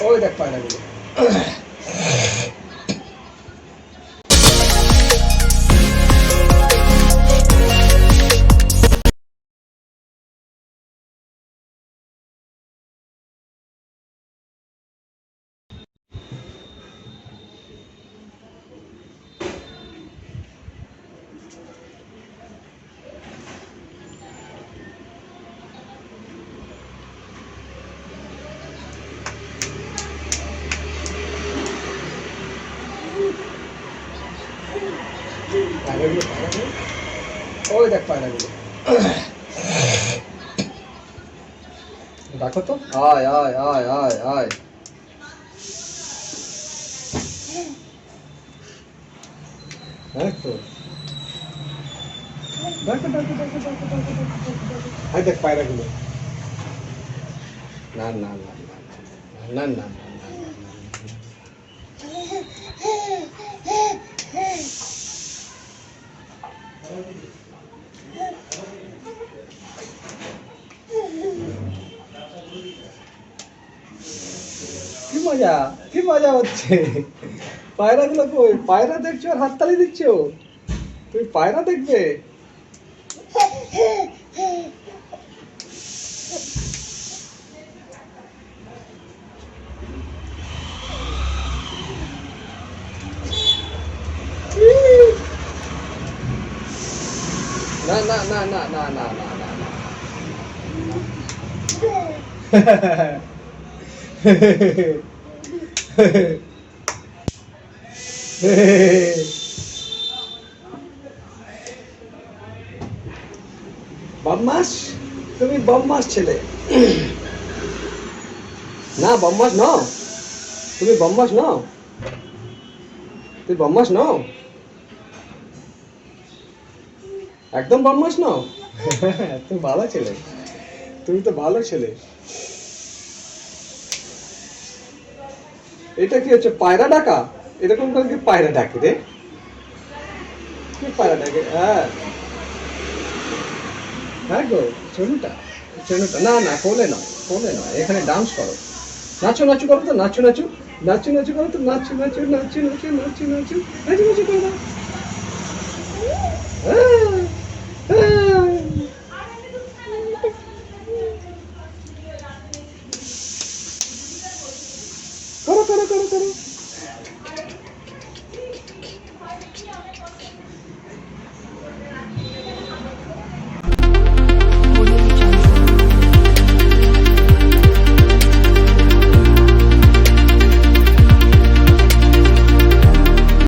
Olha, parabéns. দেখো তো আয় আয় আয় আয় আয় দেখ পায়রাগুলো না না না না না না না না কি মজা? কি মজা হচ্ছে? পায়রাগুলো কই? পায়রা দেখছ আর হাততালি দিচ্ছ? তুমি পায়রা দেখবে? না না না না না না না না বদমাস? তুমি বদমাস ছেলে। না, বদমাস নও। তুমি বদমাস নও। তুমি বদমাস নও? একদম বদমাস নও তুমি ভালো ছেলে তুমি তো ভালো ছেলে এটা কি হচ্ছে পায়রা ডাকা এরকম করে কি পায়রা ডাকে রে কি পায়রা ডাকে হ্যাঁ হ্যাঁ গো চনুটা চনুটা না না কোলে নয় কোলে নয় এখানে ডান্স করো নাচো নাচো করো তো নাচো নাচো নাচো নাচো করো তো নাচো নাচো নাচো নাচো নাচো নাচো নাচো নাচো করো